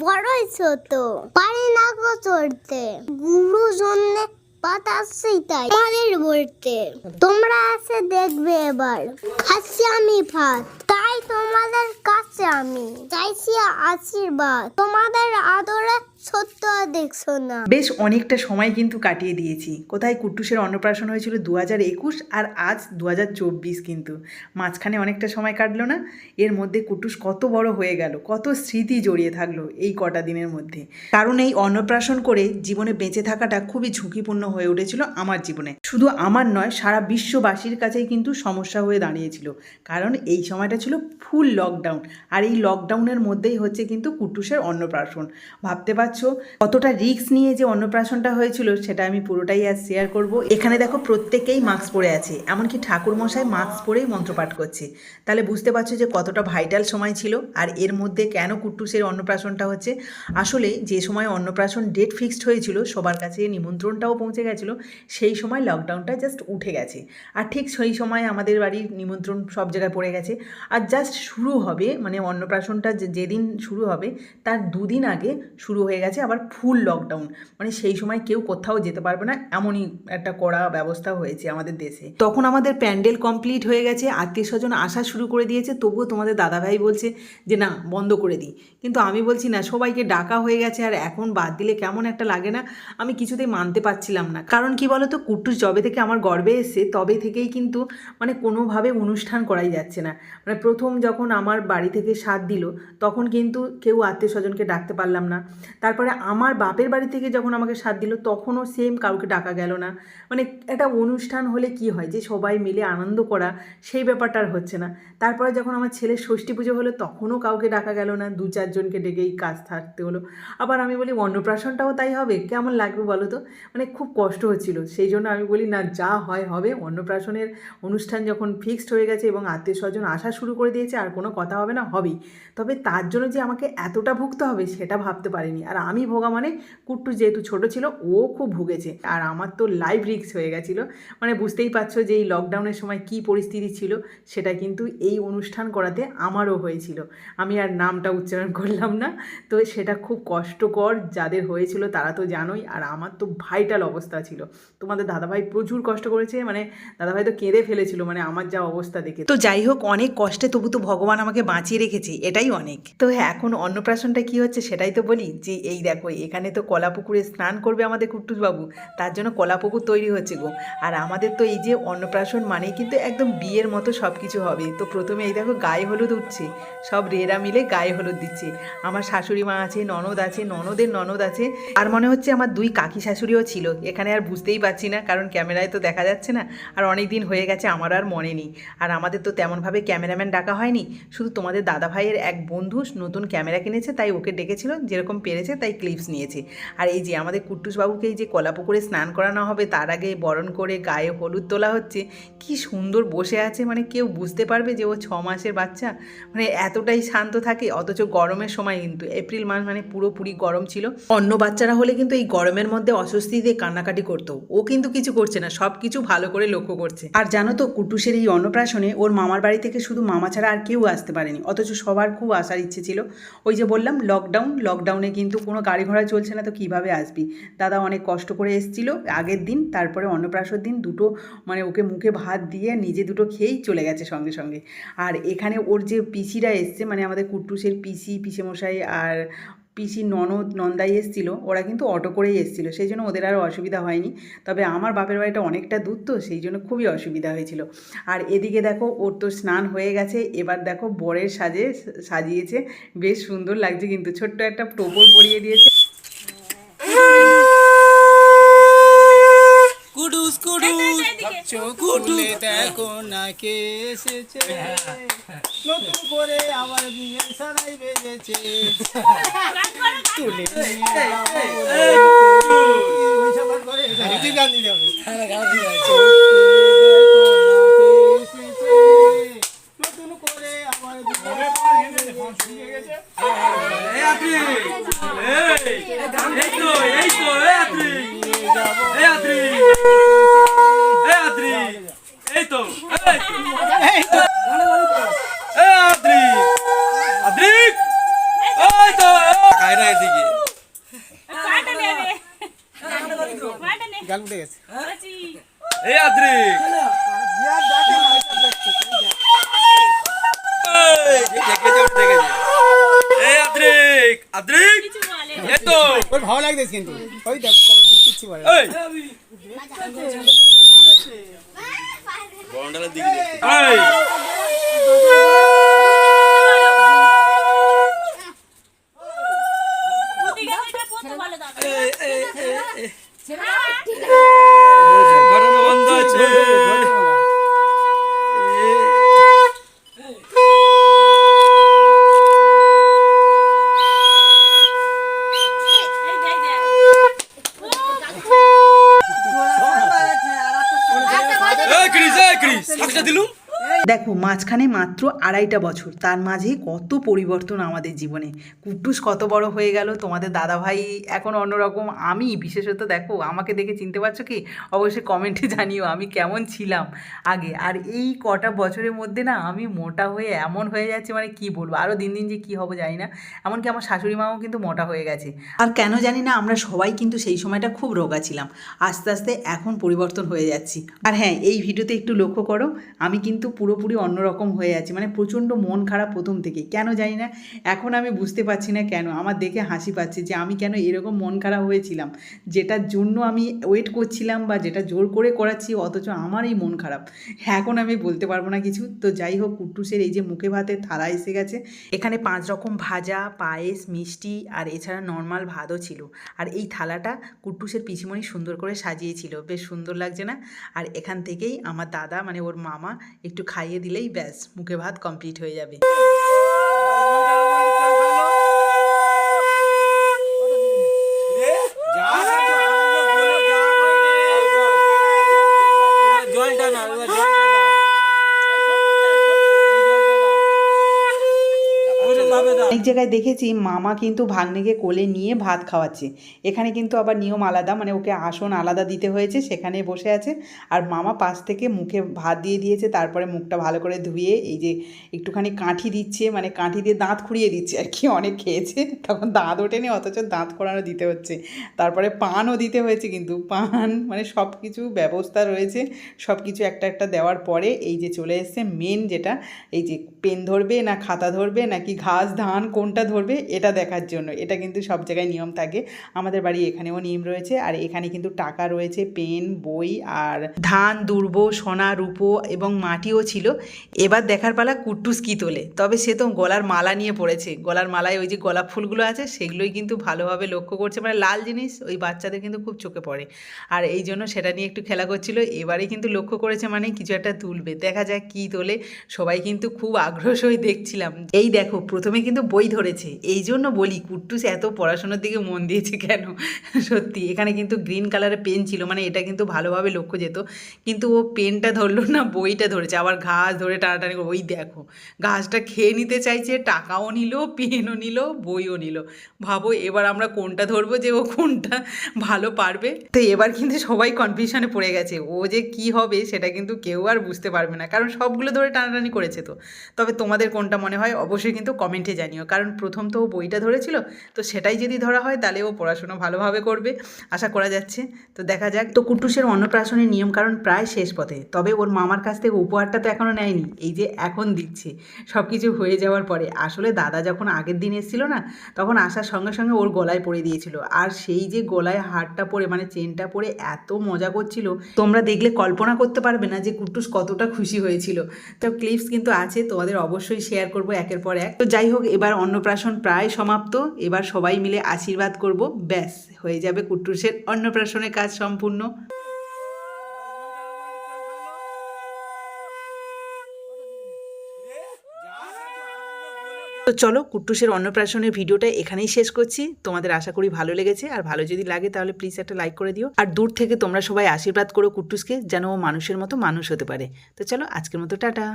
বড় ছোট পারি না গো চড়তে। গুরুজনে বাতাসই তাই আমাদের বলতে তোমরা আছে দেখবে এবার। খাচ্ছি আমি ভাত। তাই তোমাদের কাছে আমি। চাইছি আশীর্বাদ। তোমাদের আদরে সত্য আর দেখছ না। বেশ অনেকটা সময় কিন্তু কাটিয়ে দিয়েছি। কোথায় কুট্টুসের অন্নপ্রাশন হয়েছিল দু হাজার একুশ আর আজ দু হাজার চব্বিশ কিন্তু। মাঝখানে অনেকটা সময় কাটলো না? এর মধ্যে কুট্টুস কত বড় হয়ে গেল, কত স্মৃতি জড়িয়ে থাকল এই কটা দিনের মধ্যে। কারণ এই অন্নপ্রাশন করে জীবনে বেঁচে থাকাটা খুবই ঝুঁকিপূর্ণ হয়ে উঠেছিল আমার জীবনে। শুধু আমার নয়, সারা বিশ্ববাসীর কাছেই কিন্তু সমস্যা হয়ে দাঁড়িয়েছিল। কারণ এই সময়টা ছিল ফুল লকডাউন আর এই লকডাউনের মধ্যেই হচ্ছে কিন্তু কুট্টুসের অন্নপ্রাশন। ভাবতে পারছ কতটা রিস্ক নিয়ে যে অন্নপ্রাশনটা হয়েছিল সেটা আমি পুরোটাই আজ শেয়ার করব। এখানে দেখো প্রত্যেকেই মাস্ক পরে আছে, এমনকি ঠাকুর মশাই মাস্ক পরেই মন্ত্রপাঠ করছে। তাহলে বুঝতে পারছ যে কতটা ভাইটাল সময় ছিল, আর এর মধ্যে কেন কুট্টুসের অন্নপ্রাশনটা হচ্ছে? আসলে যে সময় অন্নপ্রাশন ডেট ফিক্সড হয়েছিল, সবার কাছে নিমন্ত্রণটাও পৌঁছে গেছিল, সেই সময় লকডাউনটা জাস্ট উঠে গেছে। আর ঠিক সেই সময় আমাদের বাড়ির নিমন্ত্রণ সব জায়গায় পড়ে গেছে। আর জাস্ট শুরু হবে মানে অন্নপ্রাশনটা যেদিন শুরু হবে, তার দুদিন আগে শুরু হয়ে গেছে, আবার ফুল লকডাউন মানে সেই সময় কেউ কোথাও যেতে পারবে না, এমনই একটা কড়া ব্যবস্থা হয়েছে আমাদের দেশে। তখন আমাদের প্যান্ডেল কমপ্লিট হয়ে গেছে, আত্মীয় স্বজন আসা শুরু করে দিয়েছে, তবুও তোমাদের দাদাভাই বলছে যে, না, বন্ধ করে দিই। কিন্তু আমি বলছি, না, সবাইকে ডাকা হয়ে গেছে, আর এখন বাদ দিলে কেমন একটা লাগে না, আমি কিছুতেই মানতে পারছিলাম না। কারণ কি বলতো কুট্টুস জবে থেকে আমার গর্বে এসছে, তবে থেকেই কিন্তু মানে কোনোভাবে অনুষ্ঠান করাই যাচ্ছে না। মানে প্রথম যখন আমার বাড়ি থেকে সাথ দিল, তখন কিন্তু কেউ আত্মীয় স্বজনকে ডাকতে পারলাম না। তারপরে আমার বাপের বাড়ি থেকে যখন আমাকে সাথ দিল, তখনও সেম কাউকে ডাকা গেল না। মানে একটা অনুষ্ঠান হলে কি হয়? যে সবাই মিলে আনন্দ করা, সেই ব্যাপারটা আর হচ্ছে না। তারপরে যখন আমার ছেলের ষষ্ঠী পুজো হলো, তখনও কাউকে ডাকা গেল না। দু চারজনকে ডেকেই কাজ থাকতে হলো। আবার আমি বলি, অন্নপ্রাশনটাও তাই হবে? কেমন লাগবে বলো তো? মানে খুব কষ্ট হচ্ছিল। সেই জন্য আমি বলি, না, যা হয় হবে। অন্নপ্রাশনের অনুষ্ঠান যখন ফিক্সড হয়ে গেছে এবং আত্মীয় স্বজন আসা শুরু করে দিয়েছে, আর কোনো কথা হবে না, হবেই। তবে তার জন্য যে আমাকে এতটা ভুগতে হবে, সেটা ভাবতে পারিনি। আর আমি ভোগা মানে কুট্টু যেহেতু ছোট ছিল, ও খুব ভুগেছে। আর আমার তো লাইভ রিক্স হয়ে গেছিল। মানে বুঝতেই পারছ যে এই লকডাউনের সময় কি পরিস্থিতি ছিল, সেটা কিন্তু এই অনুষ্ঠান করাতে আমারও হয়েছিল। আমি আর নামটা উচ্চারণ করলাম না। তো সেটা খুব কষ্টকর যাদের হয়েছিল তারা তো জানোই। আর আমার তো ভাইটাল অবস্থা ছিল। তোমাদের দাদাভাই প্রচুর কষ্ট করেছে মানে দাদাভাই তো কেঁদে ফেলেছিল মানে আমার যা অবস্থা দেখে। তো যাই হোক, অনেক কষ্টে তবু তো ভগবান আমাকে বাঁচিয়ে রেখেছে, এটাই অনেক। তো এখন অন্নপ্রাশনটা কি হচ্ছে সেটাই তো বলি, যে এই দেখো, এখানে তো কলা পুকুরে স্নান করবে আমাদের কুট্টুসবাবু তার জন্য কলা পুকুর তৈরি হচ্ছে গো। আর আমাদের তো এই যে অন্নপ্রাশন মানেই কিন্তু একদম বিয়ের মতো সব কিছু হবে। তো প্রথমে এই দেখো গায়ে হলুদ উঠছে। সব রেরা মিলে গায়ে হলুদ দিচ্ছে। আমার শাশুড়ি মা আছে, ননদ আছে, ননদের ননদ আছে। আর মনে হচ্ছে আমার দুই কাকি শাশুড়িও ছিল। এখানে আর বুঝতেই পারছি না, কারণ ক্যামেরায় তো দেখা যাচ্ছে না। আর অনেক দিন হয়ে গেছে, আমার আর মনে নেই। আর আমাদের তো তেমনভাবে ক্যামেরাম্যান ডাকা হয়নি। শুধু তোমাদের দাদা ভাইয়ের এক বন্ধু নতুন ক্যামেরা কিনেছে, তাই ওকে ডেকেছিল, যেরকম পেরেছে তাই ক্লিপস নিয়েছে। আর এই যে আমাদের কুট্টুসবাবুকে এই যে কলাপুকুরে স্নান করানো হবে, তার আগে বরণ করে গায়ে হলুদ তোলা হচ্ছে, কি সুন্দর বসে আছে মানে কেউ বুঝতে পারবে যে ও ছ মাসের বাচ্চা? মানে এতটাই শান্ত থাকে, অথচ গরমের সময় কিন্তু এপ্রিল মাস মানে পুরোপুরি গরম ছিল। অন্য বাচ্চারা হলে কিন্তু এই গরমের মধ্যে অস্বস্তিতে কান্নাকাটি করতো। ও কিন্তু কিছু করছে না সব কিছু ভালো করে লক্ষ্য করছে। আর জানো তো কুটুসের এই অন্নপ্রাশনে ওর মামার বাড়ি থেকে শুধু মামা ছাড়া আর কেউ আসতে পারেনি, অথচ সবার খুব আসার ইচ্ছে ছিল। ওই যে বললাম লকডাউন লকডাউনে কিন্তু কোনো গাড়ি ঘোড়া চলছে না, তো কীভাবে আসবি? দাদা অনেক কষ্ট করে এসেছিল। আগের দিন, তারপরে অন্নপ্রাশর দিন দুটো মানে ওকে মুখে ভাত দিয়ে নিজে দুটো খেয়েই চলে গেছে সঙ্গে সঙ্গে। আর এখানে ওর যে পিসিরা এসছে মানে আমাদের কুট্টুসের পিসি, পিসেমশাই আর পিসি ননদ নন্দাই এসেছিল, ওরা কিন্তু অটো করেই এসেছিল, সেই জন্য ওদের আর অসুবিধা হয়নি। তবে আমার বাপের বাড়িটা অনেকটা দূর তো, সেই জন্য খুবই অসুবিধা হয়েছিল। আর এদিকে দেখো, ওর তো স্নান হয়ে গেছে, এবার দেখো বরের সাজে সাজিয়েছে, বেশ সুন্দর লাগছে কিন্তু, ছোট্ট একটা টোপর পরিয়ে দিয়েছে। খুলে দেখো না কে এসেছে নতুন করে আবার বিয়ে সারাই বেজেছে তুলে নিয়ে যাব వేసికి ఏ అద్రి ভালো লাগতেছে কিন্তু ওই দেখ কিচ্ছু বলে বন্ডালের দিকে এই ক্রিস এই ক্রিস। সাতটা দিলুম? দেখো, মাঝখানে মাত্র আড়াইটা বছর, তার মাঝে কত পরিবর্তন আমাদের জীবনে। কুট্টুস কত বড় হয়ে গেল, তোমাদের দাদাভাই এখন অন্যরকম, আমি বিশেষত দেখো, আমাকে দেখে চিনতে পারছ কি? অবশ্যই কমেন্টে জানিও, আমি কেমন ছিলাম আগে। আর এই কটা বছরের মধ্যে না, আমি মোটা হয়ে এমন হয়ে যাচ্ছে মানে কি বলব? আরও দিন দিন যে কী হব জানি না। এমনকি আমার শাশুড়ি মাও কিন্তু মোটা হয়ে গেছে। আর কেন জানি না, আমরা সবাই কিন্তু সেই সময়টা খুব রোগা ছিলাম। আস্তে আস্তে এখন পরিবর্তন হয়ে যাচ্ছি। আর হ্যাঁ এই ভিডিওতে একটু লক্ষ্য করো, আমি কিন্তু পুরোপুরি অন্যরকম হয়ে আছি। মানে প্রচণ্ড মন খারাপ প্রথম থেকেই। কেন জানি না, এখন আমি বুঝতে পারছি না কেন। আমার দেখে হাসি পাচ্ছে যে আমি কেন এরকম মন খারাপ হয়েছিলাম। যেটার জন্য আমি ওয়েট করছিলাম বা যেটা জোর করে করাচ্ছি, অথচ আমার এই মন খারাপ। এখন আমি বলতে পারব না কিছু। তো যাই হোক, কুট্টুসের এই যে মুখে ভাতের থালা এসে গেছে। এখানে পাঁচ রকম ভাজা, পায়েস, মিষ্টি আর এছাড়া নর্মাল ভাতও ছিল। আর এই থালাটা কুট্টুসের পিসিমণি সুন্দর করে সাজিয়েছিল। বেশ সুন্দর লাগছে না? আর এখান থেকেই আমার দাদা মানে ওর মামা একটু খাইয়ে দিলেই ব্যাস মুখে ভাত কমপ্লিট হয়ে যাবে জলটা না এবার জলটা দাও ওরকমভাবে দাও অনেক জায়গায় দেখেছি মামা কিন্তু ভাগ্নেকে কোলে নিয়ে ভাত খাওয়াচ্ছে। এখানে কিন্তু আবার নিয়ম আলাদা মানে ওকে আসন আলাদা দিতে হয়েছে, সেখানে বসে আছে। আর মামা পাশ থেকে মুখে ভাত দিয়ে দিয়েছে, তারপরে মুখটা ভালো করে ধুয়ে এই যে একটুখানি কাঠি দিচ্ছে মানে কাঠি দিয়ে দাঁত খুঁড়িয়ে দিচ্ছে আর কি, অনেক খেয়েছে। তখন দাঁত ওঠেনি, অথচ দাঁত খোঁড়ানো দিতে হচ্ছে। তারপরে পানও দিতে হয়েছে কিন্তু, পান মানে সব কিছু ব্যবস্থা রয়েছে। সব কিছু একটা একটা দেওয়ার পরে এই যে চলে এসছে মেন যেটা, এই যে পেন ধরবে না খাতা ধরবে, নাকি ঘাস, ধান কোনটা ধরবে এটা দেখার জন্য। এটা কিন্তু সব জায়গায় নিয়ম থাকে। আমাদের বাড়ি এখানেও নিয়ম রয়েছে। আর এখানে কিন্তু টাকা রয়েছে, পেন, বই আর ধান, দুর্ব, সোনা, রূপো এবং মাটিও ছিল। এবার দেখার পালা কুট্টুস কি তোলে? তবে সে তো গলার মালা নিয়ে পড়েছে। গলার মালায় ওই যে গোলাপ ফুলগুলো আছে, সেগুলোই কিন্তু ভালোভাবে লক্ষ্য করছে। মানে লাল জিনিস ওই বাচ্চাদের কিন্তু খুব চোখে পড়ে। আর এই জন্য সেটা নিয়ে একটু খেলা করছিল। এবারে কিন্তু লক্ষ্য করেছে মানে কিছু একটা তুলবে। দেখা যাক কি তোলে। সবাই কিন্তু খুব আগ্রহ সহই দেখছিলাম। এই দেখো, প্রথমে কিন্তু বই ধরেছে। এই জন্য বলি, কুট্টুস এত পড়াশোনার দিকে মন দিয়েছে কেন? সত্যি, এখানে কিন্তু গ্রিন কালারের পেন ছিল মানে এটা কিন্তু ভালোভাবে লক্ষ্য যেত। কিন্তু ও পেনটা ধরলো না, বইটা ধরেছে। আবার ঘাস ধরে টানাটানি ওই দেখো, ঘাসটা খেয়ে নিতে চাইছে, টাকাও নিল, পেনও নিল, বইও নিল। ভাবো, এবার আমরা কোনটা ধরবো যে ও কোনটা ভালো পারবে? তো এবার কিন্তু সবাই কনফিউশনে পড়ে গেছে, ও যে কি হবে সেটা কিন্তু কেউ আর বুঝতে পারবে না। কারণ সবগুলো ধরে টানাটানি করেছে তো। তবে তোমাদের কোনটা মনে হয়, অবশ্যই কিন্তু কমেন্টে জানিও। কারণ প্রথম তো ও বইটা ধরেছিল, তো সেটাই যদি ধরা হয় তাহলে ও পড়াশোনা ভালোভাবে করবে, আশা করা যাচ্ছে। তো দেখা যাক। তো কুট্টুসের অন্নপ্রাশনের নিয়ম কারণ প্রায় শেষ পথে, তবে ওর মামার কাছ থেকে উপহারটা তো এখনও নেয়নি, এই যে এখন দিচ্ছে। সব কিছু হয়ে যাওয়ার পরে, আসলে দাদা যখন আগের দিন এসেছিল না, তখন আসার সঙ্গে সঙ্গে ওর গলায় পড়ে দিয়েছিল। আর সেই যে গলায় হারটা পরে মানে চেনটা পরে এত মজা করছিল, তোমরা দেখলে কল্পনা করতে পারবে না যে কুট্টুস কতটা খুশি হয়েছিল। তো ক্লিপস কিন্তু আছে, তোমাদের অবশ্যই শেয়ার করব একের পর এক। তো যাই হোক, এবার অন্নপ্রাশন প্রায় সমাপ্ত। এবার সবাই মিলে আশীর্বাদ করব। ব্যাস, হয়ে যাবে কুট্টুসের অন্নপ্রাশনের কাজ সম্পূর্ণ। তো চলো কুট্টুসের অন্নপ্রাশনের ভিডিওটা এখানেই শেষ করছি। তোমাদের আশা করি ভালো লেগেছে। আর ভালো যদি লাগে তাহলে প্লিজ একটা লাইক করে দিও। আর দূর থেকে তোমরা সবাই আশীর্বাদ করো কুট্টুসকে, যেন ও মানুষের মতো মানুষ হতে পারে। তো চলো, আজকের মতো টাটা।